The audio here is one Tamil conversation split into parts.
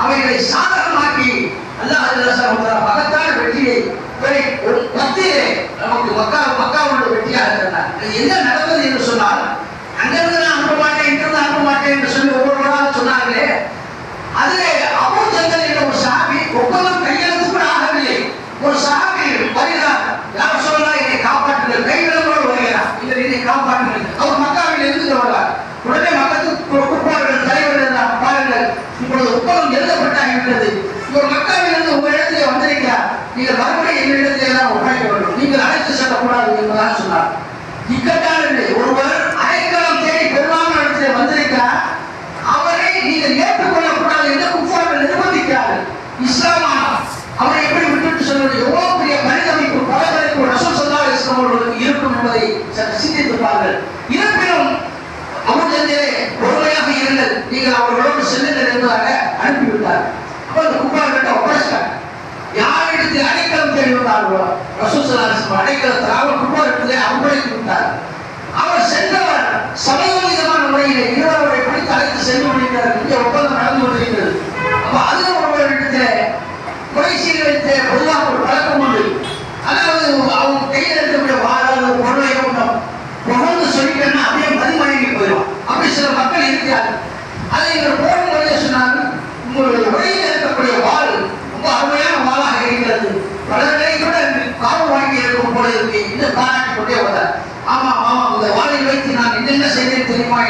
அவைகளை சாதகமாக்கி அல்லாஹ் மகத்தான வெற்றியை நமக்கு மக்கா மக்காவோட வெற்றியாக என்ன சல்லா இருக்கும் என்பதை சற்று சிந்தித்துப்பார்கள் இருப்பினும் அமுதத்திலே பொறுமையாக இருங்கள் நீங்கள் அவர்களோடு செல்லுங்கள் என்பதாக அனுப்பிவிட்டார். அப்ப அந்த குஃபார்கிட்ட ஒப்படைச்சிட்டாங்க யாரிடத்தில் அடைக்கலம் தேடி வந்தார்களோ? ரசூல் அடைக்கலத்தில் அவர் குஃபாரிடத்திலே ஒப்படைத்து விட்டார்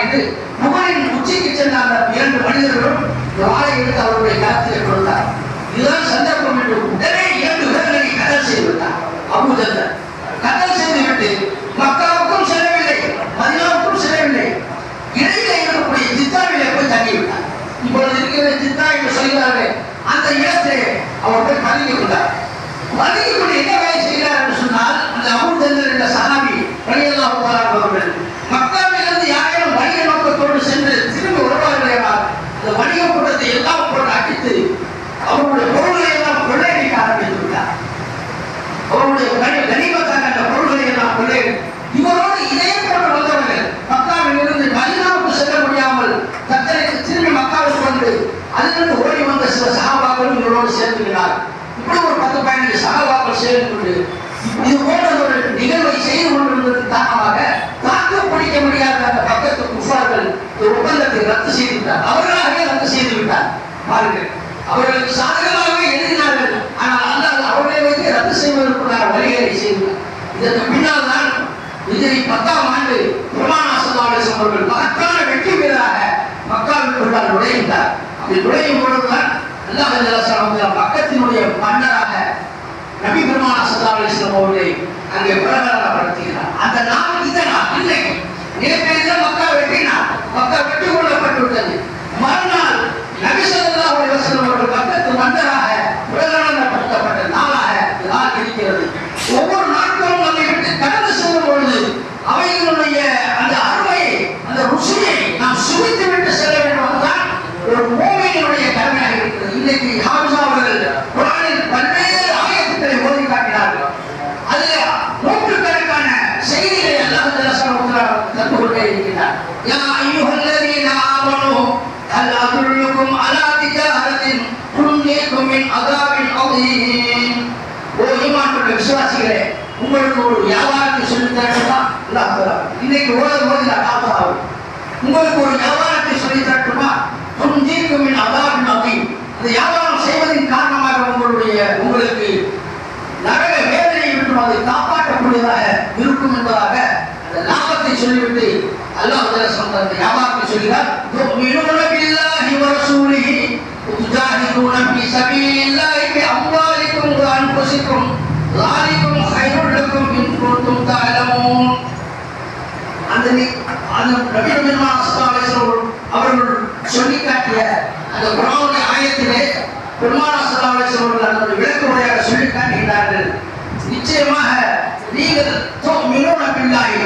செய்தேன் தெரியுமா என்று புகழின் உச்சிக்கு சென்ற அந்த இரண்டு மனிதர்களும் வாழை எடுத்து அவருடைய கரத்தில் கொடுத்தார் இதுதான் சந்தர்ப்பம் என்று உடனே இரண்டு உடல்களை கதல் செய்து விட்டார். அபூஜந்தர் கதல் செய்து விட்டு மக்காவுக்கும் செல்லவில்லை மதினாவுக்கும் செல்லவில்லை. இடையில இருக்கக்கூடிய ஜித்தாவிலே போய் தங்கிவிட்டார் இப்பொழுது இருக்கிற ஜித்தா என்று சொல்கிறார்கள் அந்த இடத்திலே அவர் போய் பதுங்கி கொண்டார். பதுங்கி கொண்டு என்ன வேலை செய்கிறார் என்று சொன்னால் அந்த அபூஜந்தர் என்ற இது போன்ற ஒரு நிகழ்வை செய்து கொண்டிருந்ததன் காரணமாக தாக்கு பிடிக்க முடியாத அந்த பக்கத்து குஃபார்கள் ஒரு ஒப்பந்தத்தை ரத்து செய்து விட்டார் அவர்களாகவே ரத்து செய்து விட்டார். பாருங்கள். அவர்களுக்கு சாதகமாகவே எழுதினார்கள். ஆனால் அல்லாஹ் அவர்களை வைத்து ரத்து செய்வதற்குள்ளான வழிகளை செய்தார் இதற்கு பின்னால் தான் விஜய் பத்தாம் ஆண்டு பெருமானா சல்லாசம் அவர்கள் மகத்தான வெற்றி வீரராக மக்காவிற்குள்ளார் நுழைந்தார். அப்படி நுழையும் பொழுதுதான் அல்லாஹ் பக்கத்தினுடைய மன்னராக آمنوا. هل أدلكم على تجارة تنجيكم من عذاب عظيم. அதீம் ஓ ஈமான் விசுவாசிகளே உங்களுக்கு ஒரு வியாபாரத்தை சொல்லி தரட்டுமா அல்லாஹ் தஆலா இன்னைக்கு ஓத ஓதில காப்பாகும் உங்களுக்கு ஒரு வியாபாரத்தை சொல்லி தரட்டுமா துன்ஜிக்கும் மின் அதாபின் அதீம் அந்த வியாபாரம் செய்வதன் காரணமாக உங்களுடைய உங்களுக்கு நரக வேதனை விட்டு அதை காப்பாற்றக்கூடியதாக இருக்கும் என்பதாக அந்த வியாபாரத்தை சொல்லிவிட்டு அல்லாஹ் தாலா வியாபாரத்தை சொல்கிறார் நிச்சயமாக